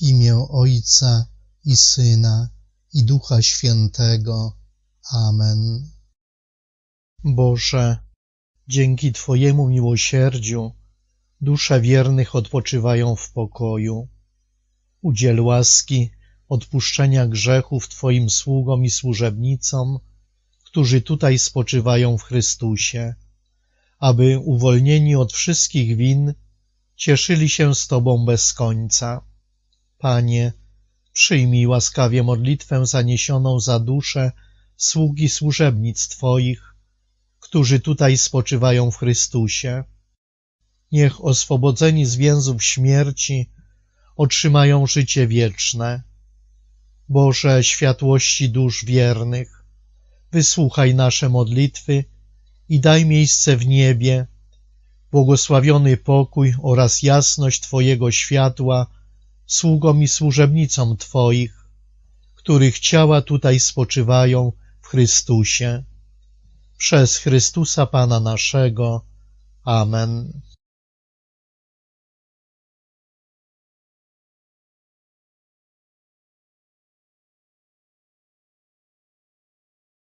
Imię Ojca i Syna i Ducha Świętego. Amen. Boże, dzięki Twojemu miłosierdziu dusze wiernych odpoczywają w pokoju. Udziel łaski odpuszczenia grzechów Twoim sługom i służebnicom, którzy tutaj spoczywają w Chrystusie, aby uwolnieni od wszystkich win cieszyli się z Tobą bez końca. Panie, przyjmij łaskawie modlitwę zaniesioną za duszę sług i służebnic Twoich, którzy tutaj spoczywają w Chrystusie. Niech oswobodzeni z więzów śmierci otrzymają życie wieczne. Boże światłości dusz wiernych, wysłuchaj nasze modlitwy i daj miejsce w niebie, błogosławiony pokój oraz jasność Twojego światła sługom i służebnicom Twoich, których ciała tutaj spoczywają w Chrystusie. Przez Chrystusa Pana naszego. Amen.